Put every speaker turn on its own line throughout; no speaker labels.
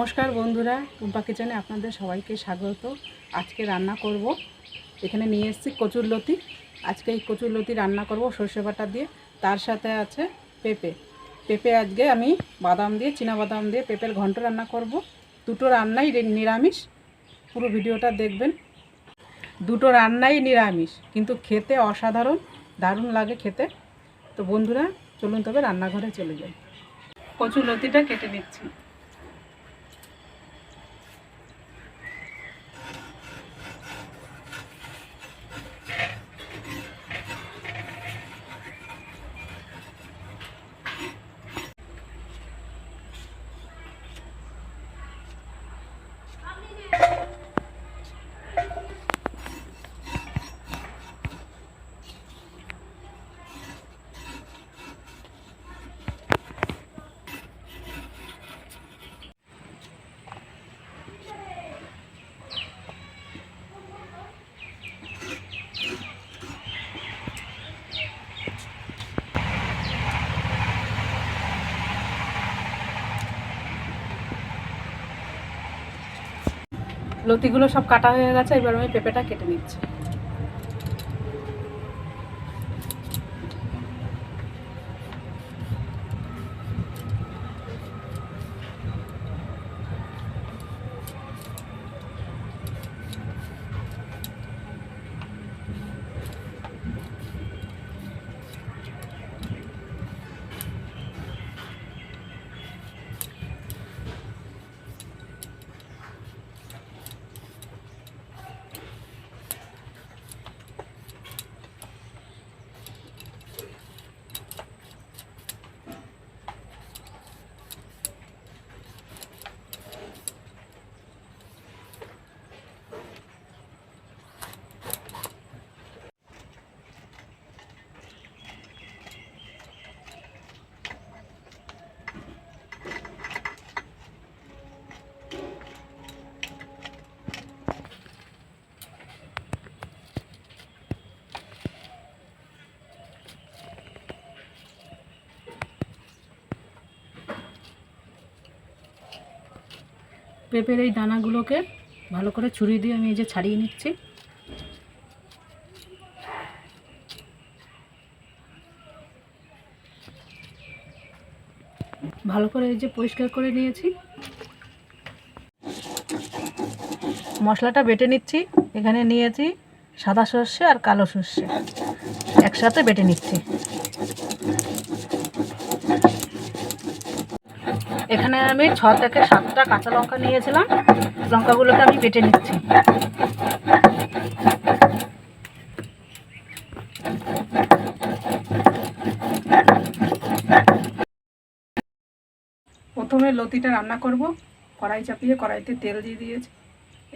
নমস্কার বন্ধুরা, টুম্পা কিচেনে আপনাদের সবাইকে স্বাগত। আজকে রান্না করব। এখানে নিয়ে এসেছি কচুর লতি। আজকে এই কচুর লতি রান্না করব সর্ষে বাটা দিয়ে। তার সাথে আছে পেঁপে। পেঁপে আজকে আমি বাদাম দিয়ে বাদাম দিয়ে পেঁপের ঘন্ট রান্না করব। দুটো রান্নাই নিরামিষ। পুরো ভিডিওটা দেখবেন। দুটো রান্নাই নিরামিষ, কিন্তু খেতে অসাধারণ, দারুণ লাগে খেতে। তো বন্ধুরা, চলুন তবে রান্নাঘরে চলে যাই। কচুর লতিটা কেটে নিচ্ছি। লতিগুলো সব কাটা হয়ে গেছে এবার আমি পেঁপেটা কেটে নিচ্ছি। পেঁপের এই দানাগুলোকে ভালো করে ছুরি দিয়ে আমি এই যে ছাড়িয়ে নিচ্ছি। ভালো করে এই যে পরিষ্কার করে নিয়েছি। মশলাটা বেটে নিচ্ছি। এখানে নিয়েছি সাদা সর্ষে আর কালো সর্ষে। একসাথে বেটে নিচ্ছি এখানে আমি ছ থেকে সাতটা কাঁচা লঙ্কা নিয়েছিলাম। লঙ্কাগুলোকে আমি বেটে নিচ্ছি। প্রথমে লতিটা রান্না করব। কড়াই চাপিয়ে কড়াইতে তেল দিয়ে দিয়েছি।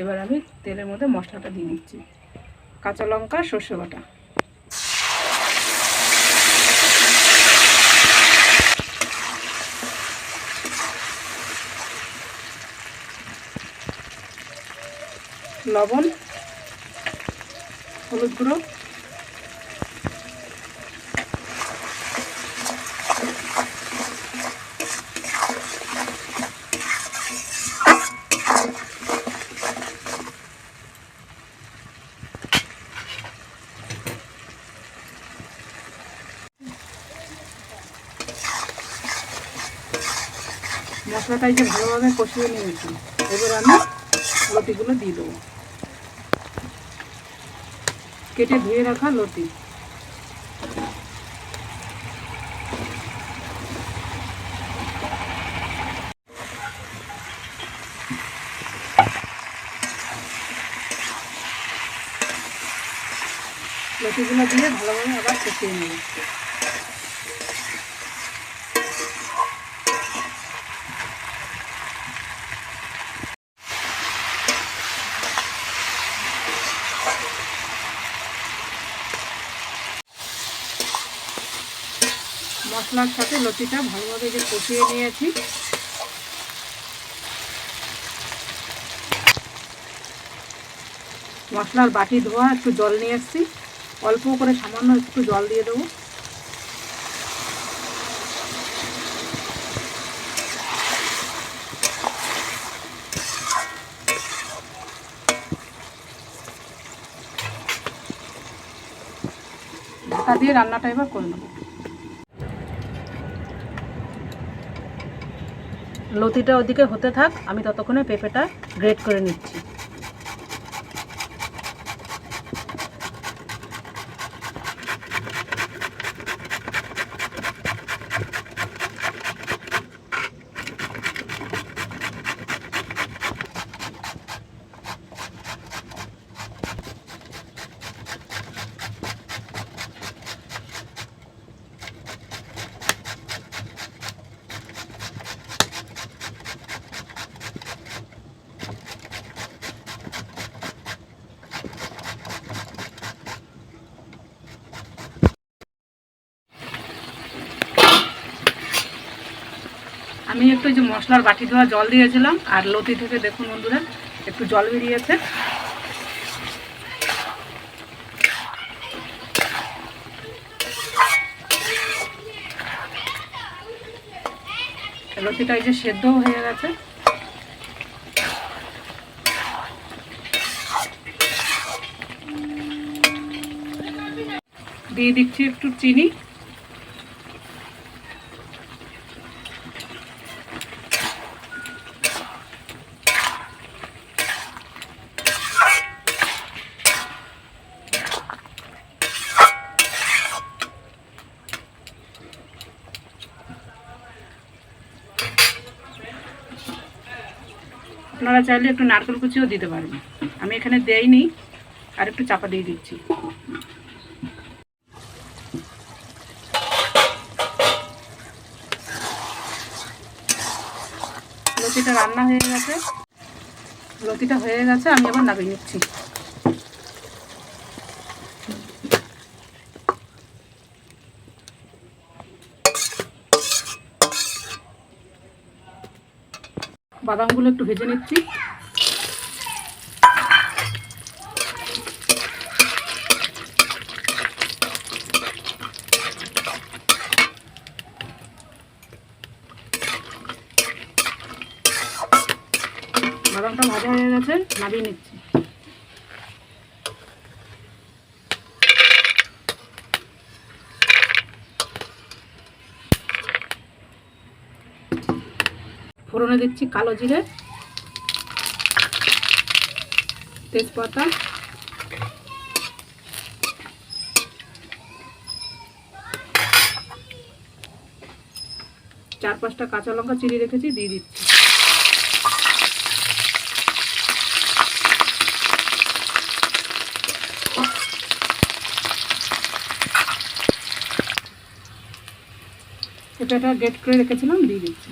এবার আমি তেলের মধ্যে মশলাটা দিয়ে দিচ্ছি। কাঁচা লঙ্কা, সর্ষে বাটা। লবণ হলুদ গুঁড়ো। মশলাটা এই যে ভালোভাবে কষিয়ে নিয়েছি। এবার আমি লতিগুলো দিয়ে দেবো। কেটে ধুয়ে রাখা লতি। লতিগুলো দিয়ে ভালোভাবে আবার কষিয়ে নেব। মশলার সাথে লতিটা ভালোভাবে যে কষিয়ে নিয়েছি। মশলার বাটি ধোয়া, একটু জল নিয়ে এসছি। অল্প করে সামান্য একটু জল দিয়ে দেবো। ঢাকা দিয়ে রান্নাটা এবার করে নেব। লতিটা ওদিকে হতে থাক আমি ততক্ষণে পেঁপেটা গ্রেট করে নিচ্ছি। আমি একটু যে মশলার বাটি ধোয়া জল দিয়েছিলাম, আর লতি থেকে দেখুন বন্ধুরা, একটু জল বেরিয়েছে। লতিটা এই যে সেদ্ধ হয়ে গেছে। দিয়ে দিচ্ছি একটু চিনি। আপনারা চাইলে একটু নারকেল কুচিও দিতে পারেন আমি এখানে দেইনি, আর একটু চাপা দিয়ে দিচ্ছি। লতিটা রান্না হয়ে গেছে। লতিটা হয়ে গেছে, আমি আবার নামিয়ে নিচ্ছি। বাদামগুলো একটু ভেজে নিচ্ছি। বাদামটা ভাজা হয়ে গেছে নামিয়ে নিচ্ছি। ফোড়নে দিচ্ছি কালো জিরে, তেজপাতা, চার পাঁচটা কাঁচা লঙ্কা চিড়ে রেখেছি, দিয়ে দিচ্ছি। পেঁপেটা গেট করে রেখেছিলাম, দিয়ে দিচ্ছি।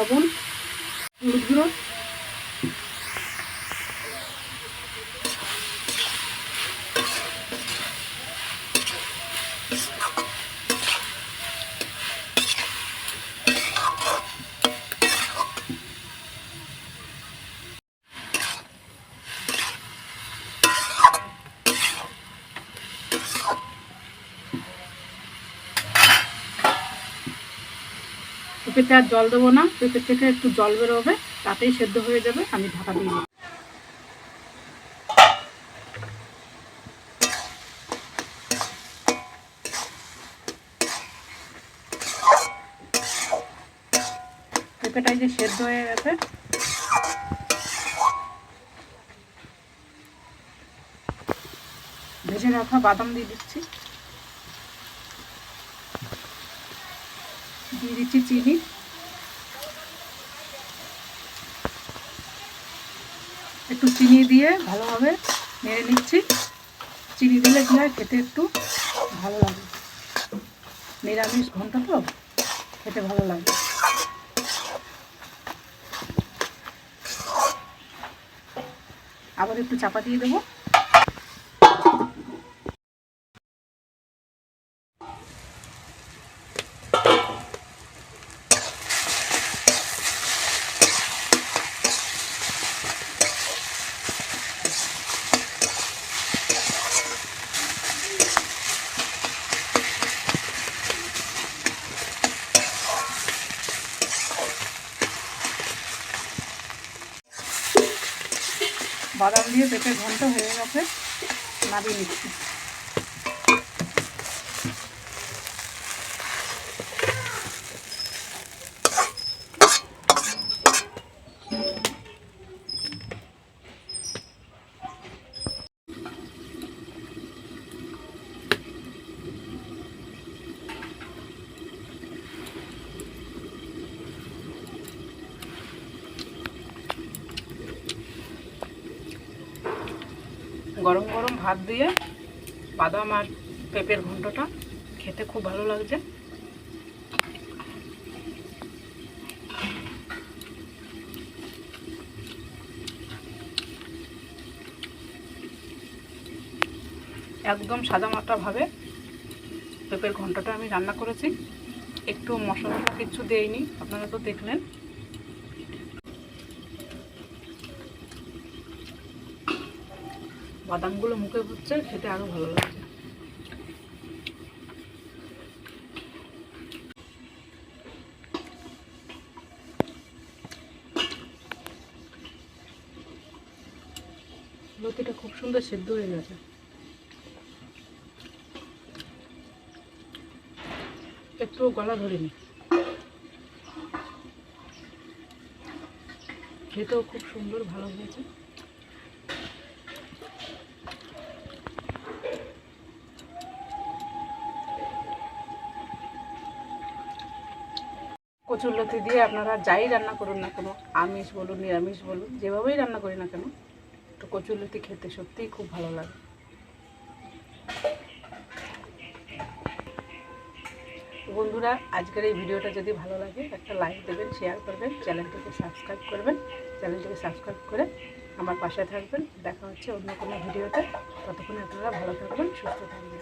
লবণ হলুদ গুঁড়ো পেঁপেতে আর জল দেবো না পেঁপে থেকে একটু জল বেরোবে, তাতেই সেদ্ধ হয়ে যাবে, আমি ঢাকা দিয়ে দেবো পেঁপেটাই যে সেদ্ধ হয়ে গেছে। ভেজে রাখা বাদাম দিয়ে দিচ্ছি। দিয়ে দিচ্ছি, চিনি। একটু চিনি দিয়ে ভালোভাবে নেড়ে নিচ্ছি। চিনি দিলে কী হয়, খেতে একটু ভালো লাগে। নিরামিষ ঘণ্টা তো, খেতে ভালো লাগে। আবার একটু চাপা দিয়ে দেবো। বাদাম দিয়ে পেঁপে ঘন্ট হয়ে গেছে নামিয়ে নিচ্ছি। গরম গরম ভাত দিয়ে বাদাম আর পেঁপের ঘন্টটা খেতে খুব ভালো লাগছে। একদম সাদা মাটাভাবে পেঁপের ঘন্টটা আমি রান্না করেছি। একটু মশলা কিছু দেইনি, আপনারা তো দেখলেন। বাদামগুলো মুখে হচ্ছে, খেতে আরও ভালো লাগছে। লতিটা খুব সুন্দর সেদ্ধ হয়ে গেছে। একটু গলা ধরিনি। খেতেও খুব সুন্দর, ভালো হয়েছে। কচুরলতি দিয়ে আপনারা যাই রান্না করুন না কেন, আমিষ বলুন, নিরামিষ বলুন, যেভাবেই রান্না করি না কেন তো কচুরলতি খেতে সত্যিই খুব ভালো লাগে। বন্ধুরা, আজকের এই ভিডিওটা যদি ভালো লাগে, একটা লাইক দেবেন শেয়ার করবেন, চ্যানেলটিকে সাবস্ক্রাইব করবেন, চ্যানেলটিকে সাবস্ক্রাইব করে আমার পাশে থাকবেন। দেখা হচ্ছে অন্য কোনো ভিডিওতে। ততক্ষণে আপনারা ভালো থাকবেন, সুস্থ থাকবেন।